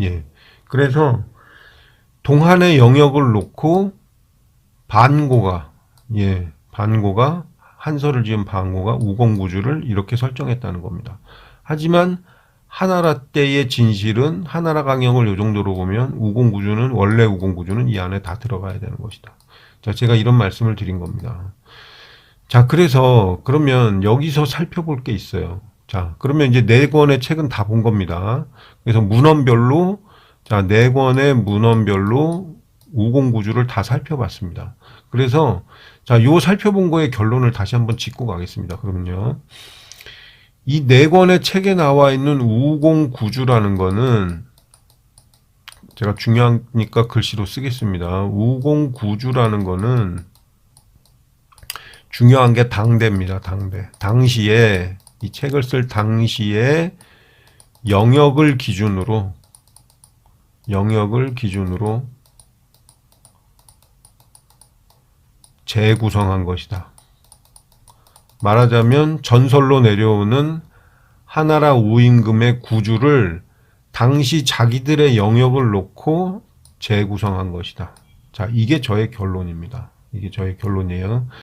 예. 그래서 동한의 영역을 놓고 반고가 예, 반고가 한서를 지은 반고가 우공구주를 이렇게 설정했다는 겁니다. 하지만 하나라 때의 진실은 하나라 강령을 요 정도로 보면 우공구주는 원래 우공구주는 이 안에 다 들어가야 되는 것이다. 자, 제가 이런 말씀을 드린 겁니다. 자, 그래서 그러면 여기서 살펴볼 게 있어요. 자, 그러면 이제 네 권의 책은 다 본 겁니다. 그래서 문헌별로 자, 네 권의 문헌별로 우공구주를 다 살펴봤습니다. 그래서 자, 요 살펴본 거의 결론을 다시 한번 짚고 가겠습니다. 그러면요. 이 네 권의 책에 나와 있는 우공구주라는 거는 제가 중요하니까 글씨로 쓰겠습니다. 우공구주라는 거는 중요한 게 당대입니다. 당대. 당시에 이 책을 쓸 당시에 영역을 기준으로 영역을 기준으로 재구성한 것이다. 말하자면 전설로 내려오는 하나라 우임금의 구주를 당시 자기들의 영역을 놓고 재구성한 것이다. 자, 이게 저의 결론입니다. 이게 저의 결론이에요.